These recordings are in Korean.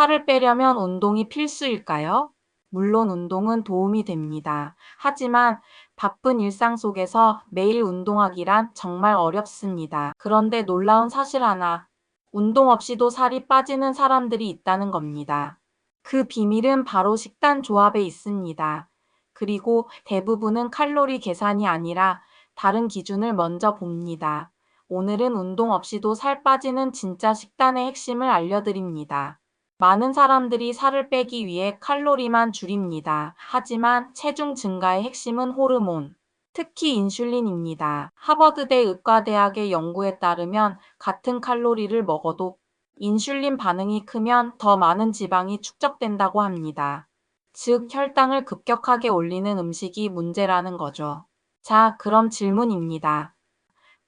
살을 빼려면 운동이 필수일까요? 물론 운동은 도움이 됩니다. 하지만 바쁜 일상 속에서 매일 운동하기란 정말 어렵습니다. 그런데 놀라운 사실 하나. 운동 없이도 살이 빠지는 사람들이 있다는 겁니다. 그 비밀은 바로 식단 조합에 있습니다. 그리고 대부분은 칼로리 계산이 아니라 다른 기준을 먼저 봅니다. 오늘은 운동 없이도 살 빠지는 진짜 식단의 핵심을 알려드립니다. 많은 사람들이 살을 빼기 위해 칼로리만 줄입니다. 하지만 체중 증가의 핵심은 호르몬, 특히 인슐린입니다. 하버드대 의과대학의 연구에 따르면 같은 칼로리를 먹어도 인슐린 반응이 크면 더 많은 지방이 축적된다고 합니다. 즉, 혈당을 급격하게 올리는 음식이 문제라는 거죠. 자, 그럼 질문입니다.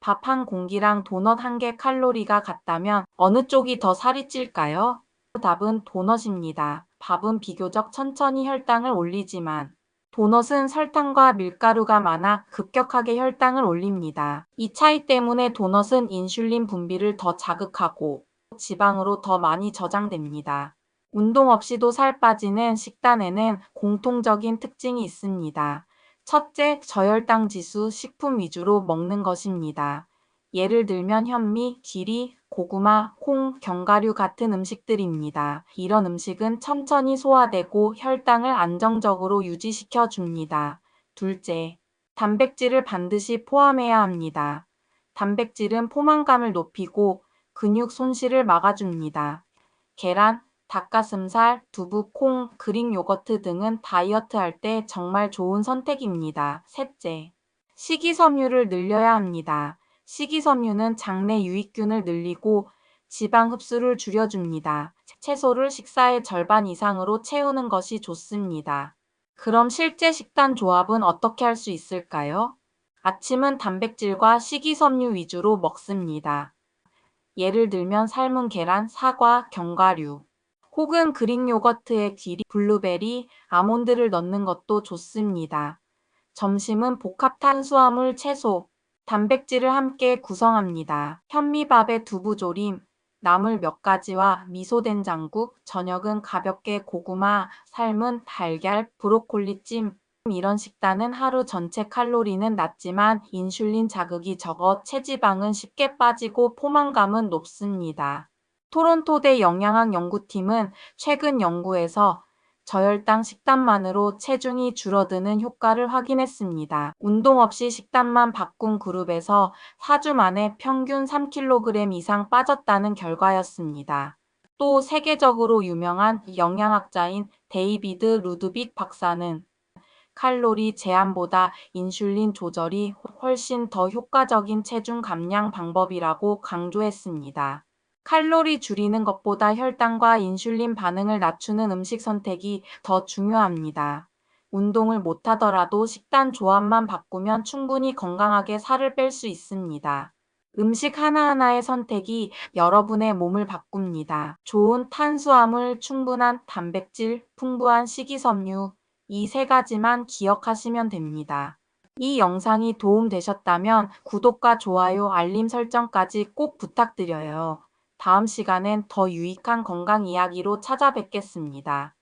밥 한 공기랑 도넛 한 개 칼로리가 같다면 어느 쪽이 더 살이 찔까요? 답은 도넛입니다. 밥은 비교적 천천히 혈당을 올리지만 도넛은 설탕과 밀가루가 많아 급격하게 혈당을 올립니다. 이 차이 때문에 도넛은 인슐린 분비를 더 자극하고 지방으로 더 많이 저장됩니다. 운동 없이도 살 빠지는 식단에는 공통적인 특징이 있습니다. 첫째, 저혈당 지수 식품 위주로 먹는 것입니다. 예를 들면 현미, 귀리, 고구마, 콩, 견과류 같은 음식들입니다. 이런 음식은 천천히 소화되고 혈당을 안정적으로 유지시켜 줍니다. 둘째, 단백질을 반드시 포함해야 합니다. 단백질은 포만감을 높이고 근육 손실을 막아줍니다. 계란, 닭가슴살, 두부, 콩, 그릭 요거트 등은 다이어트 할 때 정말 좋은 선택입니다. 셋째, 식이섬유를 늘려야 합니다. 식이섬유는 장내 유익균을 늘리고 지방 흡수를 줄여줍니다. 채소를 식사의 절반 이상으로 채우는 것이 좋습니다. 그럼 실제 식단 조합은 어떻게 할 수 있을까요? 아침은 단백질과 식이섬유 위주로 먹습니다. 예를 들면 삶은 계란, 사과, 견과류, 혹은 그릭 요거트에 귀리, 블루베리, 아몬드를 넣는 것도 좋습니다. 점심은 복합 탄수화물 채소, 단백질을 함께 구성합니다. 현미밥에 두부조림, 나물 몇 가지와 미소된장국, 저녁은 가볍게 고구마, 삶은 달걀, 브로콜리찜, 이런 식단은 하루 전체 칼로리는 낮지만 인슐린 자극이 적어 체지방은 쉽게 빠지고 포만감은 높습니다. 토론토대 영양학 연구팀은 최근 연구에서 저혈당 식단만으로 체중이 줄어드는 효과를 확인했습니다. 운동 없이 식단만 바꾼 그룹에서 4주 만에 평균 3kg 이상 빠졌다는 결과였습니다. 또 세계적으로 유명한 영양학자인 데이비드 루드빅 박사는 칼로리 제한보다 인슐린 조절이 훨씬 더 효과적인 체중 감량 방법이라고 강조했습니다. 칼로리 줄이는 것보다 혈당과 인슐린 반응을 낮추는 음식 선택이 더 중요합니다. 운동을 못하더라도 식단 조합만 바꾸면 충분히 건강하게 살을 뺄 수 있습니다. 음식 하나하나의 선택이 여러분의 몸을 바꿉니다. 좋은 탄수화물, 충분한 단백질, 풍부한 식이섬유, 이 세 가지만 기억하시면 됩니다. 이 영상이 도움되셨다면 구독과 좋아요, 알림 설정까지 꼭 부탁드려요. 다음 시간엔 더 유익한 건강 이야기로 찾아뵙겠습니다.